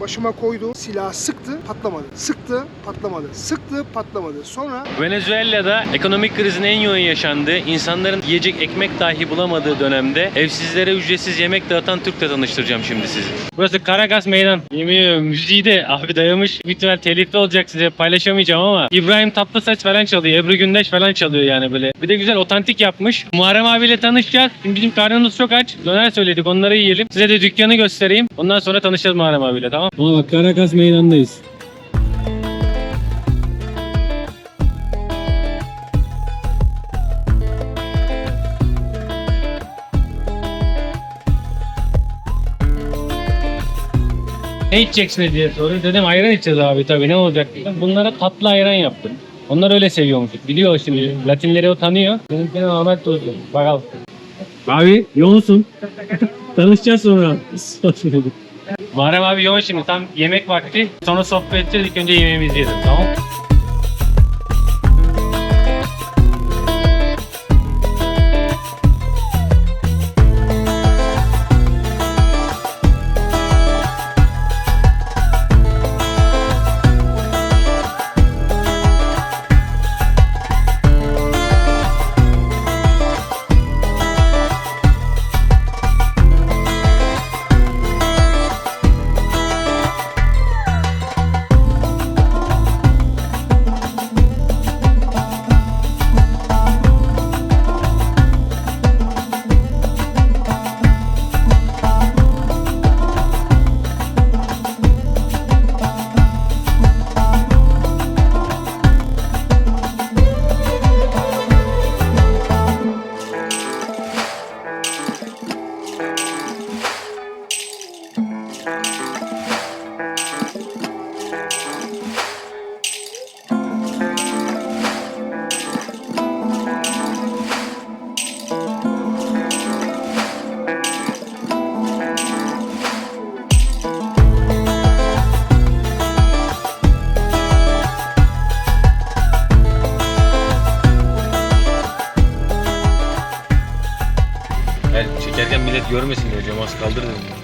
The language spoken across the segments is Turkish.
başıma koydu. Silahı sıktı, patlamadı. Sıktı, patlamadı. Sıktı, patlamadı. Sonra Venezuela'da ekonomik krizin en yoğun yaşandığı, insanların yiyecek ekmek dahi bulamadığı dönemde evsizlere ücretsiz yemek dağıtan Türk'le tanıştıracağım şimdi sizi. Burası Karakas Meydan. Yemin ediyorum müziği de abi dayamış. İhtimal telifli olacak size paylaşamayacağım ama İbrahim Tatlısaç falan çalıyor. Ebru Gündeş falan çalıyor yani böyle. Bir de güzel otantik yapmış. Muharrem abiyle tanışacağız. Şimdi bizim karnımız çok aç. Döner söyledik onları yiyelim. Size de dükkanı göstereyim. Ondan sonra tanışacağız Muharrem abiyle tamam Ama bak Karakas Meydan'dayız. Ne içeceksin diye soruyor. Dedim ayran içeceğiz abi tabii ne olacak. Bunlara tatlı ayran yaptım. Onlar öyle seviyormuş. Biliyor şimdi. Latinleri o tanıyor. Benimkine normal tuzlu. Bakalım. Abi yoğunsun. Tanışacağız sonra. Muharrem abi yoğun şimdi. Tam yemek vakti. Sonra sohbet edeceğiz. Önce yemeğimizi yiyelim. Tamam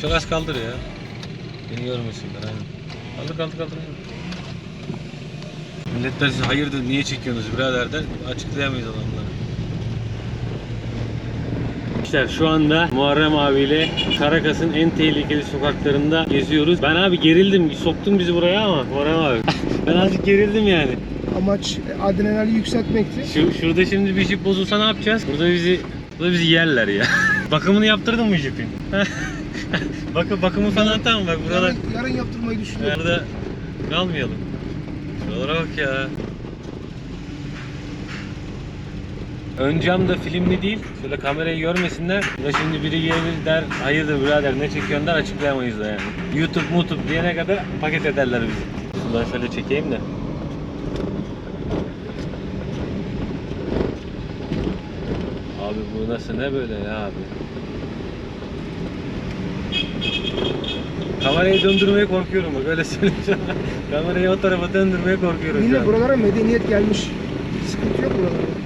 Çok az kaldır ya. Beni görmesinler aynen. Kaldır kaldır kaldır. Milletler siz hayırdır niye çekiyorsunuz birader der açıklayamayız adamları. İşte şu anda Muharrem abiyle Karakas'ın en tehlikeli sokaklarında geziyoruz. Ben abi gerildim. Soktun bizi buraya ama Muharrem abi. ben azıcık gerildim yani. amaç adrenali yükseltmekti. Şu, şurada şimdi bir jip bozulsa ne yapacağız? Burada bizi burada bizi yerler ya. Bakımını yaptırdın mı jipin? Bakın bakımı falan tamam bak buralar. Yarın, yarın yaptırmayı düşünüyorum. Burada kalmayalım. Şuralara bak ya. Ön cam da filmli değil. Şöyle kamerayı görmesinler. Ya şimdi biri gelir der hayırdır birader ne çekiyorsun der açıklayamayız da yani. YouTube mutup diyene kadar paket ederler bizi. Şuradan şöyle çekeyim de. Abi bu nasıl ne böyle ya abi? Kamerayı döndürmeye korkuyorum bak öyle söyleyeyim sana. Kamerayı o tarafa döndürmeye korkuyorum şu Yine an. buralara medeniyet gelmiş. Sıkıntı yok buralarda.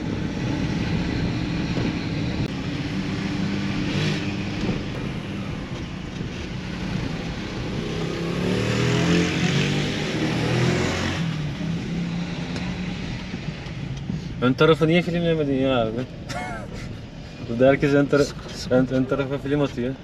Ön tarafı niye filmlemedin ya abi? Burada herkes ön, tara ön, ön tarafa film atıyor.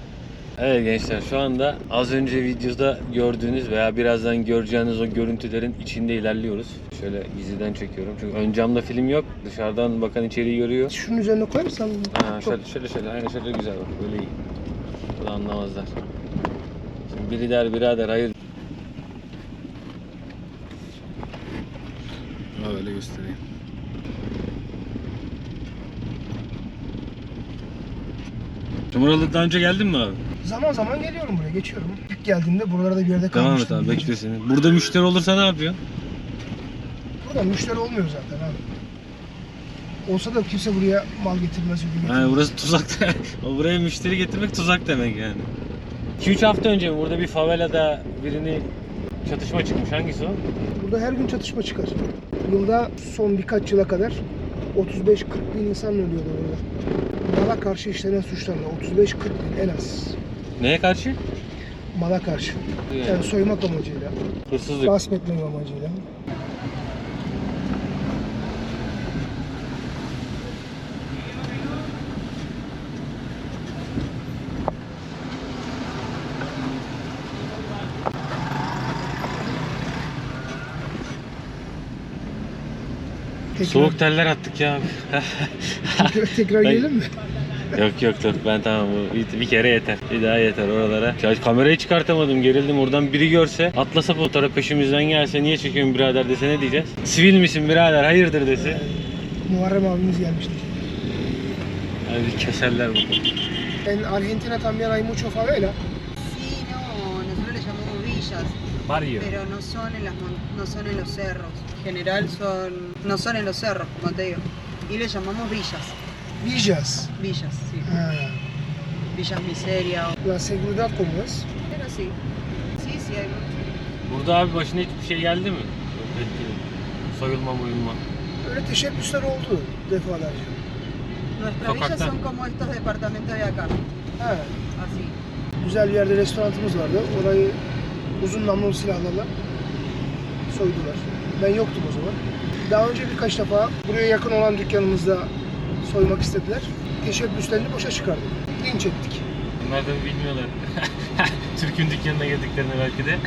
Evet gençler şu anda az önce videoda gördüğünüz veya birazdan göreceğiniz o görüntülerin içinde ilerliyoruz. Şöyle gizliden çekiyorum çünkü ön camda film yok. Dışarıdan bakan içeriği görüyor. Şunun üzerine koyarsan Ha, şöyle şöyle şöyle aynen şöyle güzel bak böyle iyi. Bunu anlamazlar. Şimdi biri der birader hayır. Ha, Öyle göstereyim. Numaralı daha önce geldin mi abi? zaman zaman geliyorum buraya geçiyorum. İlk geldiğimde buralarda bir yerde Devam et kalmıştım. abi bekle seni. Burada müşteri olursa ne yapıyorsun? Burada müşteri olmuyor zaten abi. Olsa da kimse buraya mal getirmez, ürün getirmez. Yani burası tuzak. o buraya müşteri getirmek tuzak demek yani. 2-3 hafta önce mi burada bir favelada birini çatışma çıkmış. Hangisi o? Burada her gün çatışma çıkar. Yılda son birkaç yıla kadar 35-40 bin insan ölüyordu burada. Mala karşı işlenen suçlarla 35-40 bin en az. Neye karşı? Mala karşı. Yani soymak amacıyla, Hırsızlık. gasp etmek amacıyla. Tekrar, Soğuk teller attık ya. tekrar, tekrar Ben- gelelim mi? yok yok dur ben tamam bu bir, bir kere yeter. Bir daha yeter oralara. Ya kamerayı çıkartamadım gerildim oradan biri görse atlasa fotoğraf peşimizden gelse niye çekiyorsun birader dese ne diyeceğiz? Sivil misin birader hayırdır dese. Muharrem abimiz gelmişti. Hadi keserler bunu. En Argentina también hay mucho favela. Sí, no, nosotros le llamamos villas, Barrio. pero no son en las no son en los cerros. En general son no son en los cerros, como te digo. Y le llamamos villas, Villas. villas, sí. Ha. Villas miseria. o- La seguridad como es. Pero sí. Sí, sí hay mucho. Burada abi başına hiçbir şey geldi mi? Belki soyulma muyulma. Öyle teşebbüsler oldu defalarca. Nuestras villas Sokakta. son como estos departamentos de acá, Ha. así. Güzel bir yerde restoranımız vardı. Orayı uzun namlulu silahlarla soydular. Ben yoktum o zaman. Daha önce birkaç defa buraya yakın olan dükkanımızda soymak istediler. Teşebbüslerini boşa çıkardık. Linç ettik. Bunlar da bilmiyorlar. Türk'ün dükkanına girdiklerini belki de.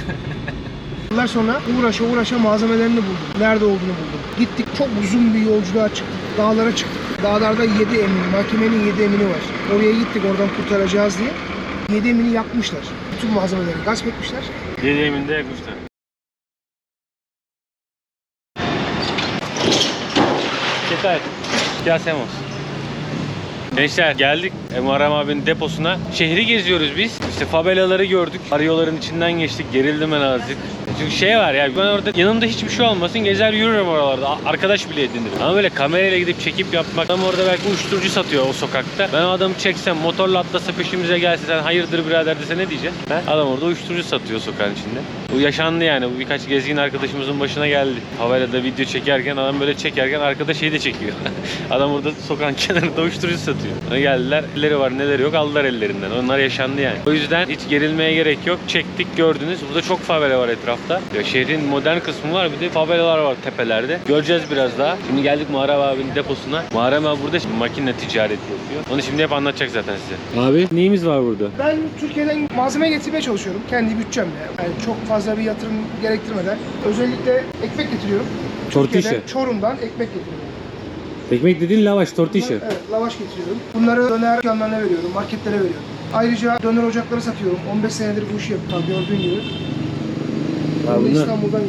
Yıllar sonra uğraşa uğraşa malzemelerini buldum. Nerede olduğunu buldum. Gittik çok uzun bir yolculuğa çıktık. Dağlara çıktık. Dağlarda 7 emin, mahkemenin 7 emini var. Oraya gittik oradan kurtaracağız diye. 7 emini yakmışlar. Bütün malzemeleri gasp etmişler. Yedi eminde yakmışlar. ¿Qué tal? ¿Qué hacemos? Gençler geldik Muharrem abinin deposuna. Şehri geziyoruz biz. İşte favelaları gördük. Arıyorların içinden geçtik. Gerildim ben azıcık. Çünkü şey var ya ben orada yanımda hiçbir şey olmasın gezer yürürüm oralarda. Arkadaş bile edinirim. Ama böyle kamerayla gidip çekip yapmak. Adam orada belki uyuşturucu satıyor o sokakta. Ben o adamı çeksem motorla atlasa peşimize gelse sen hayırdır birader dese ne diyeceksin? Adam orada uyuşturucu satıyor sokağın içinde. Bu yaşandı yani. Bu birkaç gezgin arkadaşımızın başına geldi. Favelada video çekerken adam böyle çekerken arkada şey de çekiyor. adam orada sokağın kenarında uyuşturucu satıyor. Ona geldiler. Elleri var neleri yok aldılar ellerinden. Onlar yaşandı yani. O yüzden hiç gerilmeye gerek yok. Çektik gördünüz. Burada çok favela var etrafta. Ya şehrin modern kısmı var bir de favelalar var tepelerde. Göreceğiz biraz daha. Şimdi geldik Muharrem abinin deposuna. Muharrem abi burada makine ticareti yapıyor. Onu şimdi hep anlatacak zaten size. Abi neyimiz var burada? Ben Türkiye'den malzeme getirmeye çalışıyorum. Kendi bütçemle. Yani çok fazla bir yatırım gerektirmeden. Özellikle ekmek getiriyorum. Türkiye'den, Çorum'dan ekmek getiriyorum. Ekmek dediğin lavaş, tortişi. Evet, lavaş getiriyorum. Bunları döner dükkanlarına veriyorum, marketlere veriyorum. Ayrıca döner ocakları satıyorum. 15 senedir bu işi yapıyorum gördüğün gibi. Ha, Bunu bunlar- İstanbul'dan.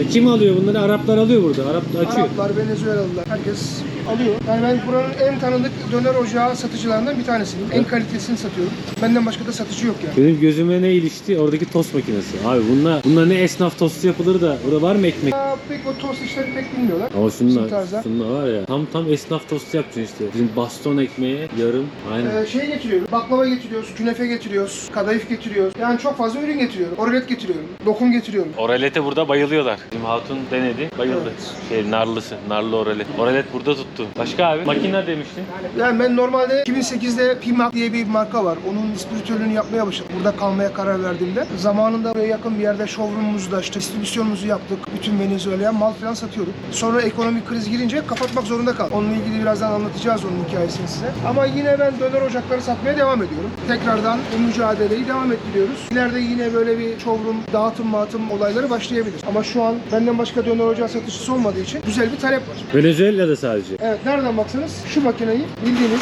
E, kim alıyor bunları? Araplar alıyor burada. Arap açıyor. Araplar, Venezuelalılar, herkes alıyor. Yani ben buranın en tanındık döner ocağı satıcılarından bir tanesiyim. En kalitesini satıyorum. Benden başka da satıcı yok yani. Benim gözüme ne ilişti? Oradaki tost makinesi. Abi bunlar, bunlar ne esnaf tostu yapılır da burada var mı ekmek? Aa, Pek o tost işlerini pek bilmiyorlar. Ama Bizim şunlar, tarzda. şunlar var ya. Tam tam esnaf tostu yapacaksın işte. Bizim baston ekmeği yarım. Aynen. Ee, şey getiriyoruz, baklava getiriyoruz, künefe getiriyoruz, kadayıf getiriyoruz. Yani çok fazla ürün getiriyorum. Oralet getiriyorum, lokum getiriyorum. Oralete burada bayılıyorlar. Bizim hatun denedi, bayıldı. Şey narlısı, narlı oralet. Oralet burada tuttu. Başka abi? Makina demiştin. Yani ben normalde 2008'de Pimak diye bir marka var. Onun distribütörlüğünü yapmaya başladım. Burada kalmaya karar verdiğimde. Zamanında buraya yakın bir yerde showroom'umuzu da açtık. Distribüsyonumuzu yaptık. Bütün Venezuela'ya mal falan satıyorduk. Sonra ekonomik kriz girince kapatmak zorunda kaldık. Onunla ilgili birazdan anlatacağız onun hikayesini size. Ama yine ben döner ocakları satmaya devam ediyorum. Tekrardan bu mücadeleyi devam ettiriyoruz. İleride yine böyle bir showroom, dağıtım, mağıtım olayları başlayabilir. Ama şu an benden başka döner ocağı satıcısı olmadığı için güzel bir talep var. Venezuela'da sadece. Evet nereden baksanız şu makineyi bildiğiniz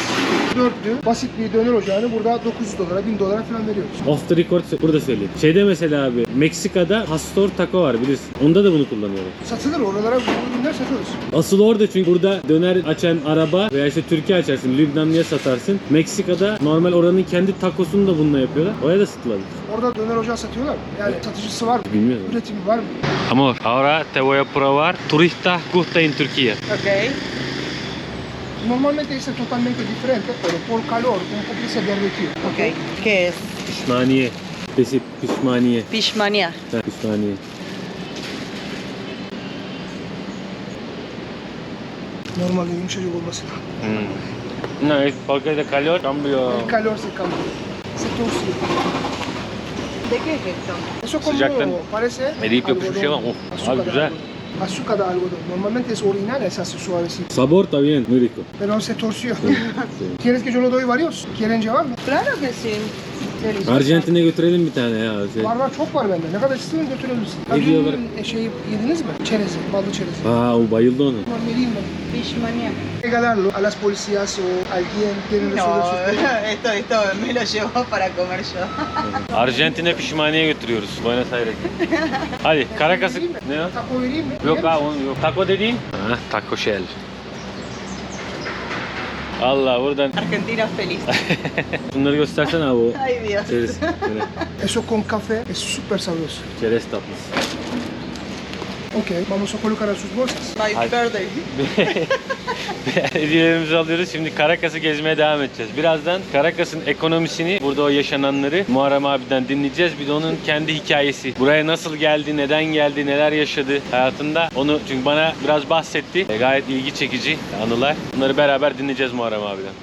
dörtlü basit bir döner ocağını burada 900 dolara 1000 dolara falan veriyoruz. Off the record burada söyleyeyim. Şeyde mesela abi Meksika'da Pastor Taco var bilirsin. Onda da bunu kullanıyorlar. Satılır oralara bu ürünler satıyoruz. Asıl orada çünkü burada döner açan araba veya işte Türkiye açarsın, Lübnanlıya satarsın. Meksika'da normal oranın kendi takosunu da bununla yapıyorlar. Oraya da satılabilir. Orada döner ocağı satıyorlar? Yani satıcısı var mı? Bilmiyorum. Üretimi var mı? Amor, ahora te voy a probar turista gusta en Turquía. Ok. Normalmente es totalmente diferente, pero por calor, un poco se derretiyor. Ok. ¿Qué es? Pişmaniye. Pesi, pişmaniye. Pishmania. Ha, pişmaniye. Normalde yumuşacık olması lazım. No, es porque de calor cambio. El calor se cambia. Se torce. ¿De qué es esto? Eso como Sıcaktan parece eriyip yapışmış şey ama Azúcar abi güzel. algodón. Azúcar de algodón. Normalmente es original, es así suavecito. Sabor está bien, muy rico. Pero se torció. ¿Quieres que yo lo doy varios? ¿Quieren llevar mı? Claro que sí. Delicioso. Arjantin'e götürelim bir tane ya. Şey. Var var çok var bende. Ne kadar isteyin götürebilirsin. Ne Dün, diyorlar? e, Şey yediniz mi? Çerezi, ballı çerezi. Aa o bayıldı onu. Var vereyim ben. Fishmania. Regalarlo a las policías o alguien resolver No, sus problemas. esto, esto me lo llevo para comer yo. Arjantin'e pişmaniye götürüyoruz. Buenos Aires'e. Hadi Caracas'ı... Vereyim mi? Ne o? Taco vereyim mi? Yok Yer misin? onu yok. Taco dediğin? Ha, taco shell. Allah buradan Argentina feliz. bunları göstersene abi. Ay Dios. Çerez. Böyle Eso con café es súper sabroso. Çerez tatlısı. Ok, vamos a colocar a sus bolsas. My Ay. birthday. Hediyelerimizi alıyoruz. Şimdi Caracas'ı gezmeye devam edeceğiz. Birazdan Caracas'ın ekonomisini, burada o yaşananları Muharrem abiden dinleyeceğiz. Bir de onun kendi hikayesi. Buraya nasıl geldi, neden geldi, neler yaşadı hayatında. Onu çünkü bana biraz bahsetti. E, gayet ilgi çekici anılar. Bunları beraber dinleyeceğiz Muharrem abiden.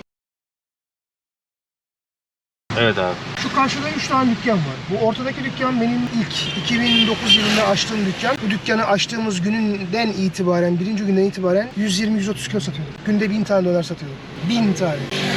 Evet abi. Karşıda 3 tane dükkan var. Bu ortadaki dükkan benim ilk 2009 yılında açtığım dükkan. Bu dükkanı açtığımız gününden itibaren, birinci günden itibaren 120-130 kilo satıyorduk. Günde 1000 tane dolar satıyorduk. 1000 tane.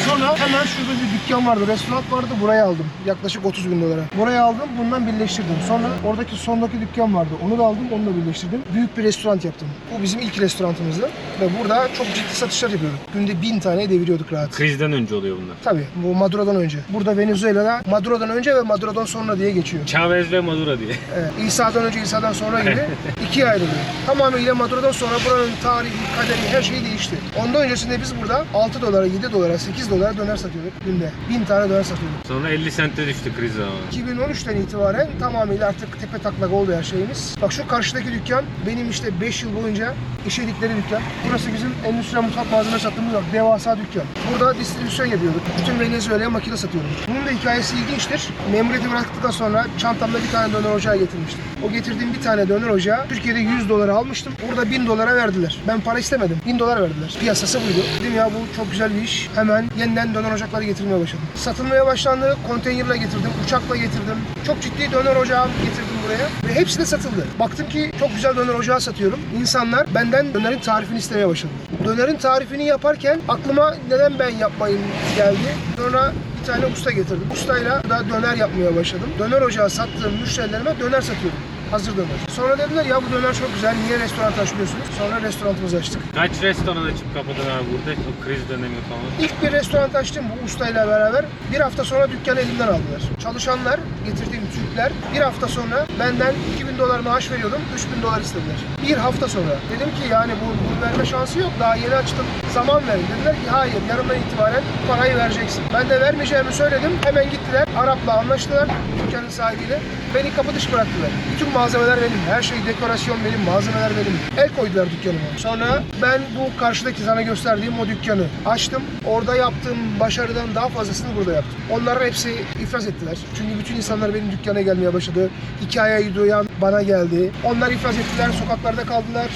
Sonra hemen şurada bir dükkan vardı, restoran vardı. Buraya aldım. Yaklaşık 30 bin dolara. Buraya aldım, bundan birleştirdim. Sonra oradaki sondaki dükkan vardı. Onu da aldım, onu da birleştirdim. Büyük bir restoran yaptım. Bu bizim ilk restoranımızdı. Ve burada çok ciddi satışlar yapıyorduk. Günde 1000 tane deviriyorduk rahat. Krizden önce oluyor bunlar. Tabii bu Maduro'dan önce. Burada Venezuela'da Maduro'dan önce ve Maduro'dan sonra diye geçiyor. Chavez ve Maduro diye. Evet, İsa'dan önce İsa'dan sonra gibi ikiye ayrılıyor. Tamamıyla Maduro'dan sonra buranın tarihi, kaderi her şey değişti. Ondan öncesinde biz burada 6 dolara, 7 dolara, 8 dolara döner satıyorduk günde. 1000 tane döner satıyorduk. Sonra 50 sente düştü kriz zamanı. 2013'ten itibaren tamamıyla artık tepe taklak oldu her şeyimiz. Bak şu karşıdaki dükkan benim işte 5 yıl boyunca işledikleri dükkan. Burası bizim endüstriyel mutfak malzeme sattığımız var. Devasa dükkan. Burada distribüsyon yapıyorduk. Bütün Venezuela'ya makine satıyorduk. Bunun da hikayesi ilginçtir. Memuriyeti bıraktıktan sonra çantamda bir tane döner ocağı getirmiştim. O getirdiğim bir tane döner ocağı Türkiye'de 100 dolara almıştım. Burada 1000 dolara verdiler. Ben para istemedim. 1000 dolar verdiler. Piyasası buydu. Dedim ya bu çok güzel bir iş. Hemen yeniden döner ocakları getirmeye başladım. Satılmaya başlandı. Konteynerle getirdim. Uçakla getirdim. Çok ciddi döner ocağı getirdim buraya. Ve hepsi de satıldı. Baktım ki çok güzel döner ocağı satıyorum. İnsanlar benden dönerin tarifini istemeye başladı. Dönerin tarifini yaparken aklıma neden ben yapmayayım geldi. Sonra bir tane usta getirdim. Ustayla da döner yapmaya başladım. Döner ocağı sattığım müşterilerime döner satıyorum. Hazır döner. Sonra dediler ya bu döner çok güzel. Niye restoran açmıyorsunuz? Sonra restoranımızı açtık. Kaç restoran açıp kapadın abi burada? O kriz dönemi falan. İlk bir restoran açtım bu ustayla beraber. Bir hafta sonra dükkanı elimden aldılar. Çalışanlar, getirdiğim Türkler bir hafta sonra benden 2000 dolar maaş veriyordum. 3000 dolar istediler. Bir hafta sonra. Dedim ki yani bu, bu verme şansı yok. Daha yeni açtım. Zaman verin. Dediler ki hayır yarından itibaren parayı vereceksin. Ben de vermeyeceğimi söyledim. Hemen gittiler. Arap'la anlaştılar. Dükkanın sahibiyle. Beni kapı dışı bıraktılar. Bütün malzemeler benim. Her şey dekorasyon benim. Malzemeler benim. El koydular dükkanıma. Sonra ben bu karşıdaki sana gösterdiğim o dükkanı açtım. Orada yaptığım başarıdan daha fazlasını burada yaptım. Onların hepsi iflas ettiler. Çünkü bütün insanlar benim dükkana gelmeye başladı. Hikayeyi duyan bana geldi. Onlar iflas ettiler. Sokaklarda kaldılar.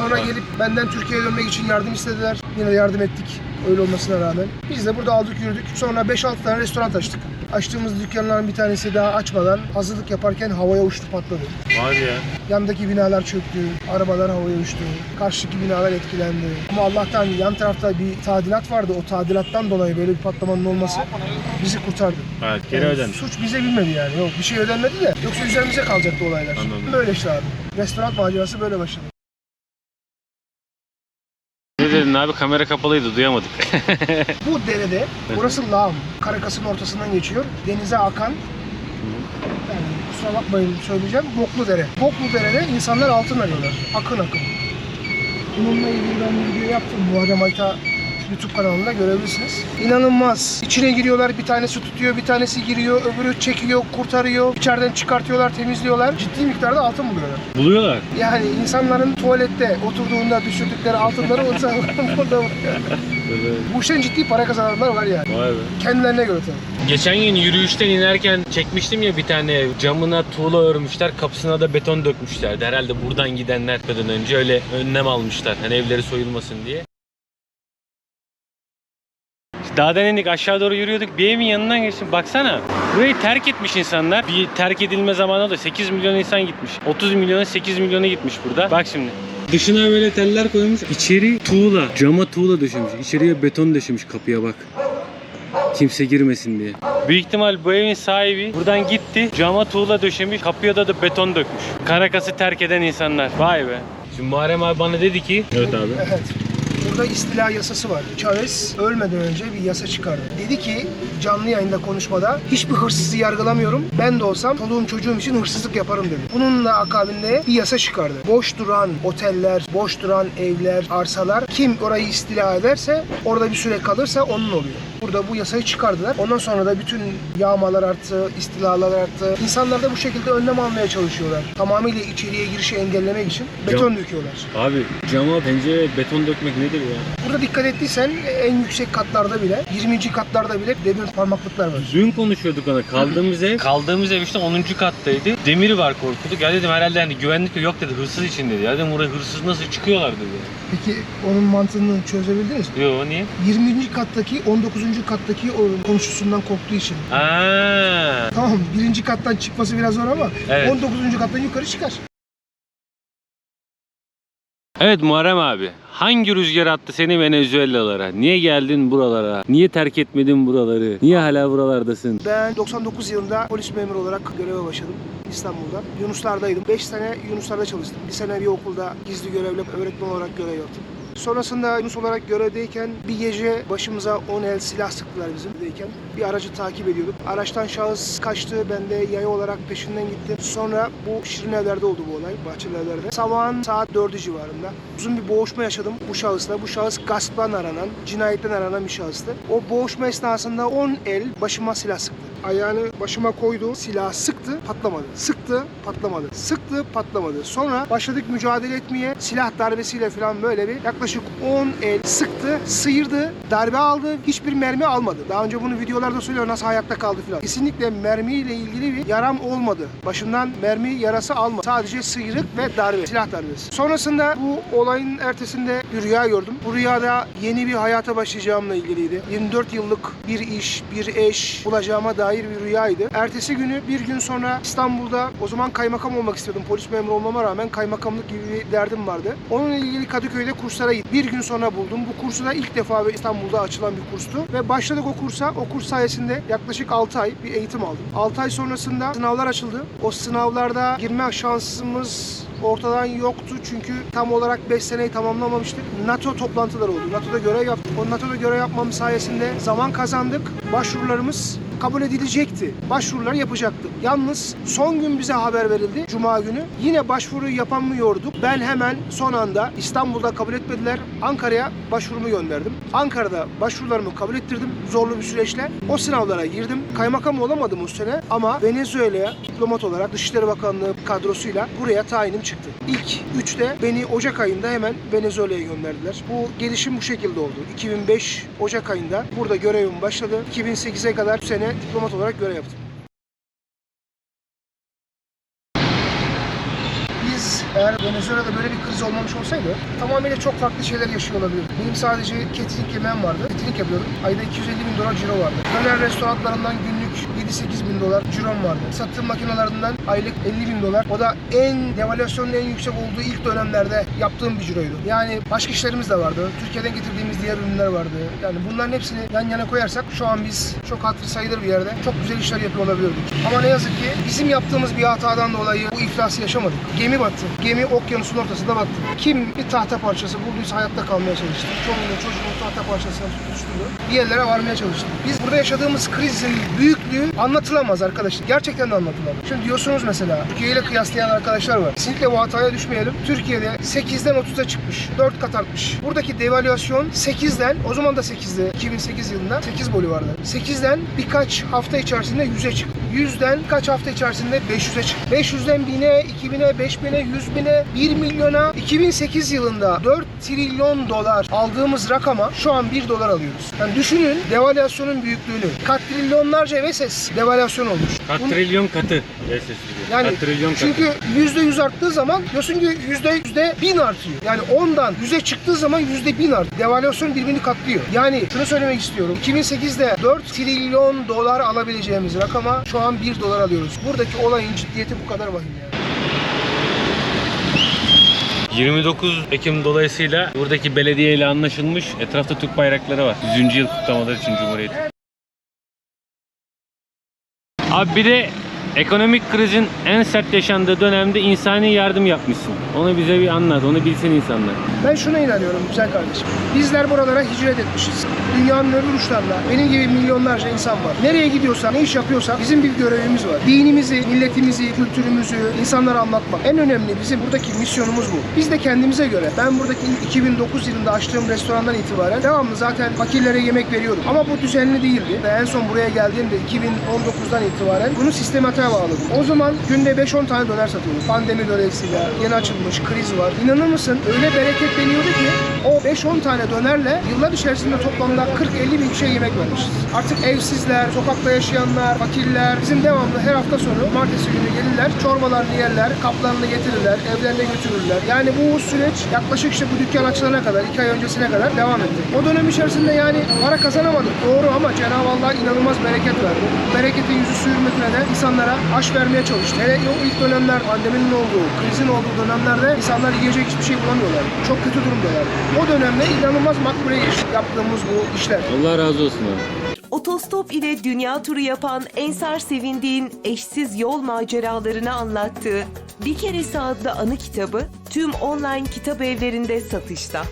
Sonra gelip benden Türkiye'ye dönmek için yardım istediler. Yine yardım ettik. Öyle olmasına rağmen. Biz de burada aldık yürüdük. Sonra 5-6 tane restoran açtık. Açtığımız dükkanların bir tanesi daha açmadan hazırlık yaparken havaya uçtu patladı. Var ya. Yandaki binalar çöktü, arabalar havaya uçtu, karşıdaki binalar etkilendi. Ama Allah'tan yan tarafta bir tadilat vardı. O tadilattan dolayı böyle bir patlamanın olması bizi kurtardı. Evet geri Yani ödenmiş. Suç bize bilmedi yani. Yok bir şey ödenmedi de. Yoksa üzerimize kalacaktı olaylar. Anladım. Böyle işte abi. Restoran macerası böyle başladı. Ne dedin abi kamera kapalıydı duyamadık. Bu derede, burası lağım. Karakas'ın ortasından geçiyor. Denize akan, yani kusura bakmayın söyleyeceğim, Boklu Dere. Boklu Dere'de insanlar altın arıyorlar. Akın akın. Bununla ilgili ben bir video yaptım. Muharrem Ayta YouTube kanalında görebilirsiniz. İnanılmaz. İçine giriyorlar, bir tanesi tutuyor, bir tanesi giriyor, öbürü çekiyor, kurtarıyor. İçeriden çıkartıyorlar, temizliyorlar. Ciddi miktarda altın buluyorlar. Buluyorlar. Yani insanların tuvalette oturduğunda düşürdükleri altınları insanların burada buluyor. Bu işten ciddi para kazananlar var yani. Vay be. Kendilerine göre tabii. Geçen gün yürüyüşten inerken çekmiştim ya bir tane camına tuğla örmüşler kapısına da beton dökmüşlerdi. Herhalde buradan gidenler kadın önce öyle önlem almışlar. Hani evleri soyulmasın diye. Dağdan indik aşağı doğru yürüyorduk. Bir evin yanından geçtim. Baksana. Burayı terk etmiş insanlar. Bir terk edilme zamanı da 8 milyon insan gitmiş. 30 milyonu 8 milyonu gitmiş burada. Bak şimdi. Dışına böyle teller koymuş. İçeri tuğla. Cama tuğla döşemiş. İçeriye beton döşemiş kapıya bak. Kimse girmesin diye. Büyük ihtimal bu evin sahibi buradan gitti. Cama tuğla döşemiş. Kapıya da, da beton dökmüş. Karakası terk eden insanlar. Vay be. Şimdi Muharrem abi bana dedi ki Evet abi. Evet. Burada istila yasası var. Chavez ölmeden önce bir yasa çıkardı. Dedi ki canlı yayında konuşmada hiçbir hırsızı yargılamıyorum. Ben de olsam çoluğum çocuğum için hırsızlık yaparım dedi. Bununla akabinde bir yasa çıkardı. Boş duran oteller, boş duran evler, arsalar kim orayı istila ederse orada bir süre kalırsa onun oluyor. Burada bu yasayı çıkardılar. Ondan sonra da bütün yağmalar arttı, istilalar arttı. İnsanlar da bu şekilde önlem almaya çalışıyorlar. Tamamıyla içeriye girişi engellemek için beton döküyorlar. Abi cama pencere beton dökmek nedir ya? Burada dikkat ettiysen en yüksek katlarda bile, 20. katlarda bile demir parmaklıklar var. Dün konuşuyorduk ona. Kaldığımız ev, kaldığımız ev işte 10. kattaydı. Demiri var korkuduk. Ya dedim herhalde hani güvenlik yok dedi. Hırsız için dedi. Ya dedim oraya hırsız nasıl çıkıyorlar dedi. Peki onun mantığını çözebildiniz mi? Yo niye? 20. kattaki 19. kattaki o komşusundan korktuğu için. Aa. Tamam birinci kattan çıkması biraz zor ama Evet. 19. kattan yukarı çıkar. Evet Muharrem abi. Hangi rüzgar attı seni Venezuelalara? Niye geldin buralara? Niye terk etmedin buraları? Niye hala buralardasın? Ben 99 yılında polis memuru olarak göreve başladım İstanbul'da. Yunuslardaydım. 5 sene Yunuslarda çalıştım. Bir sene bir okulda gizli görevle öğretmen olarak görev yaptım. Sonrasında Yunus olarak görevdeyken bir gece başımıza 10 el silah sıktılar bizimdeyken. Bir aracı takip ediyorduk. Araçtan şahıs kaçtı. Ben de yaya olarak peşinden gittim. Sonra bu Şirin Evler'de oldu bu olay. Bahçeli Evler'de. Sabahın saat 4'ü civarında. Uzun bir boğuşma yaşadım bu şahısla. Bu şahıs gasptan aranan, cinayetten aranan bir şahıstı. O boğuşma esnasında 10 el başıma silah sıktı. Ayağını başıma koydu, silah sıktı, patlamadı. Sıktı, patlamadı. Sıktı, patlamadı. Sonra başladık mücadele etmeye. Silah darbesiyle falan böyle bir yaklaşık 10 el sıktı, sıyırdı, darbe aldı. Hiçbir mermi almadı. Daha önce bunu videolarda söylüyor nasıl ayakta kaldı falan. Kesinlikle mermiyle ilgili bir yaram olmadı. Başımdan mermi yarası almadı. Sadece sıyrık ve darbe, silah darbesi. Sonrasında bu olayın ertesinde bir rüya gördüm. Bu rüyada yeni bir hayata başlayacağımla ilgiliydi. 24 yıllık bir iş, bir eş bulacağıma dair bir rüyaydı. Ertesi günü bir gün sonra İstanbul'da o zaman kaymakam olmak istiyordum. Polis memuru olmama rağmen kaymakamlık gibi bir derdim vardı. Onunla ilgili Kadıköy'de kurslara gittim. Bir gün sonra buldum. Bu kursu da ilk defa İstanbul'da açılan bir kurstu. Ve başladık o kursa. O kurs sayesinde yaklaşık 6 ay bir eğitim aldım. 6 ay sonrasında sınavlar açıldı. O sınavlarda girme şansımız ortadan yoktu çünkü tam olarak 5 seneyi tamamlamamıştık. NATO toplantıları oldu. NATO'da görev yaptık. O NATO'da görev yapmamız sayesinde zaman kazandık. Başvurularımız kabul edilecekti. Başvurular yapacaktık. Yalnız son gün bize haber verildi. Cuma günü. Yine başvuruyu yapamıyorduk. Ben hemen son anda İstanbul'da kabul etmediler. Ankara'ya başvurumu gönderdim. Ankara'da başvurularımı kabul ettirdim. Zorlu bir süreçle. O sınavlara girdim. Kaymakam olamadım o sene ama Venezuela'ya diplomat olarak Dışişleri Bakanlığı kadrosuyla buraya tayinim çıktı. İlk üçte beni Ocak ayında hemen Venezuela'ya gönderdiler. Bu gelişim bu şekilde oldu. 2005 Ocak ayında burada görevim başladı. 2008'e kadar sene diplomat olarak görev yaptım. Eğer Venezuela'da böyle bir kriz olmamış olsaydı tamamıyla çok farklı şeyler yaşıyor olabilirdik. Benim sadece catering yemeğim vardı. Catering yapıyordum. Ayda 250 bin dolar ciro vardı. Döner restoranlarından günlük 7-8 bin dolar cirom vardı. Sattığım makinelerinden aylık 50 bin dolar. O da en devalüasyonun en yüksek olduğu ilk dönemlerde yaptığım bir ciroydu. Yani başka işlerimiz de vardı. Türkiye'den getirdiğimiz diğer ürünler vardı. Yani bunların hepsini yan yana koyarsak şu an biz çok hatırı sayılır bir yerde çok güzel işler yapıyor olabilirdik. Ama ne yazık ki bizim yaptığımız bir hatadan dolayı bu iflası yaşamadık. Gemi battı. Gemi okyanusun ortasında battı. Kim bir tahta parçası bulduysa hayatta kalmaya çalıştı. Çoluğunu çocuğunu tahta parçasına tutuşturdu. Bir yerlere varmaya çalıştı. Biz burada yaşadığımız krizin büyüklüğü anlatılamaz arkadaşlar. Gerçekten de anlatılamaz. Şimdi diyorsunuz mesela Türkiye ile kıyaslayan arkadaşlar var. Kesinlikle bu hataya düşmeyelim. Türkiye'de 8'den 30'a çıkmış. 4 kat artmış. Buradaki devalüasyon 8'den o zaman da 8'de 2008 yılında 8 bolü vardı. 8'den birkaç hafta içerisinde 100'e çıktı. 100'den birkaç hafta içerisinde 500'e çıktı. 500'den 1000'e, 2000'e, 5000'e, 100 bine, 1 milyona 2008 yılında 4 trilyon dolar aldığımız rakama şu an 1 dolar alıyoruz. Yani düşünün devalüasyonun büyüklüğünü. Katrilyonlarca ve devalüasyon olmuş. Kat Bunu- trilyon katı. Siz yani Kat trilyon katı. çünkü yüzde yüz arttığı zaman diyorsun ki yüzde yüzde bin artıyor. Yani ondan yüze çıktığı zaman yüzde bin artıyor. Devalüasyon birbirini katlıyor. Yani şunu söylemek istiyorum. 2008'de 4 trilyon dolar alabileceğimiz rakama şu an 1 dolar alıyoruz. Buradaki olayın ciddiyeti bu kadar vahim yani. 29 Ekim dolayısıyla buradaki belediye ile anlaşılmış. Etrafta Türk bayrakları var. 100. yıl kutlamaları için Cumhuriyet. Abi bir de ekonomik krizin en sert yaşandığı dönemde insani yardım yapmışsın. Onu bize bir anlat, onu bilsin insanlar. Ben şuna inanıyorum güzel kardeşim. Bizler buralara hicret etmişiz. Dünyanın öbür uçlarında benim gibi milyonlarca insan var. Nereye gidiyorsa, ne iş yapıyorsa bizim bir görevimiz var. Dinimizi, milletimizi, kültürümüzü insanlara anlatmak. En önemli bizim buradaki misyonumuz bu. Biz de kendimize göre, ben buradaki 2009 yılında açtığım restorandan itibaren devamlı zaten fakirlere yemek veriyordum. Ama bu düzenli değildi. Ve en son buraya geldiğimde 2019'dan itibaren bunu sistematiğe bağladım. O zaman günde 5-10 tane döner satıyordum. Pandemi dolayısıyla yeni açılmış, kriz var. İnanır mısın? Öyle bereketleniyordu ki o 5-10 tane dönerle yıllar içerisinde toplamda 40-50 bin kişiye yemek vermişiz. Artık evsizler, sokakta yaşayanlar, fakirler bizim devamlı her hafta sonu cumartesi günü gelirler, çorbalarını yerler, kaplarını getirirler, evlerine götürürler. Yani bu süreç yaklaşık işte bu dükkan açılana kadar, 2 ay öncesine kadar devam etti. O dönem içerisinde yani para kazanamadık doğru ama Cenab-ı Allah inanılmaz bereket verdi. Bereketin yüzü su hürmetine de insanlara aş vermeye çalıştı. Hele o ilk dönemler pandeminin olduğu, krizin olduğu dönemlerde insanlar yiyecek hiçbir şey bulamıyorlar. Çok kötü durumdalar. O dönemde inanılmaz makbule geçti yaptığımız bu işler. Allah razı olsun abi. Otostop ile dünya turu yapan Ensar Sevindiğin eşsiz yol maceralarını anlattığı Bir Keresi adlı anı kitabı tüm online kitap evlerinde satışta.